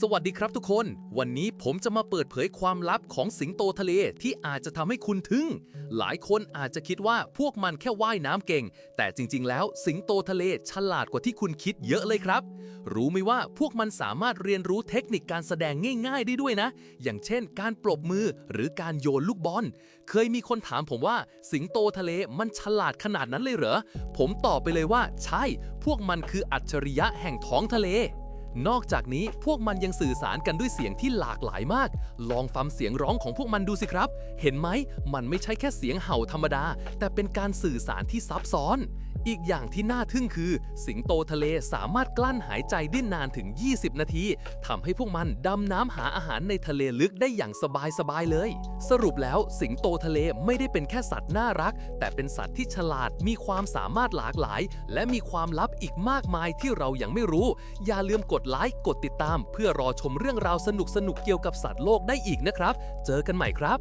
สวัสดีครับทุกคน วันนี้ผมจะมาเปิดเผยความลับของสิงโตทะเลที่อาจจะทำให้คุณทึ่ง หลายคนอาจจะคิดว่าพวกมันแค่ว่ายน้ำเก่ง แต่จริงๆ แล้วสิงโตทะเลฉลาดกว่าที่คุณคิดเยอะเลยครับ รู้ไหมว่าพวกมันสามารถเรียนรู้เทคนิคการแสดงง่าย ๆ ได้ด้วยนะ อย่างเช่น การปรบมือหรือการโยนลูกบอล เคยมีคนถามผมว่าสิงโตทะเลมันฉลาดขนาดนั้นเลยเหรอ ผมตอบไปเลยว่า ใช่ พวกมันคืออัจฉริยะแห่งท้องทะเล นอกจากนี้พวกมันยังสื่อสารกันด้วยเสียงที่หลากหลายมาก ลองฟังเสียงร้องของพวกมันดูสิครับ เห็นไหม มันไม่ใช่แค่เสียงเห่าธรรมดา แต่เป็นการสื่อสารที่ซับซ้อน อีกอย่างที่น่าทึ่งคือ สิงโตทะเลสามารถกลั้นหายใจได้นานถึง 20 นาทีทำให้พวกมันดำน้ำหาอาหารในทะเลลึกได้อย่างสบายๆเลย สรุปแล้วสิงโตทะเลไม่ได้เป็นแค่สัตว์น่ารัก แต่เป็นสัตว์ที่ฉลาดมีความสามารถหลากหลาย และมีความลับอีกมากมายที่เรายังไม่รู้ อย่าลืมกดไลค์กดติดตาม เพื่อรอชมเรื่องราวสนุกๆเกี่ยวกับสัตว์โลกได้อีกนะครับ เจอกันใหม่ครับ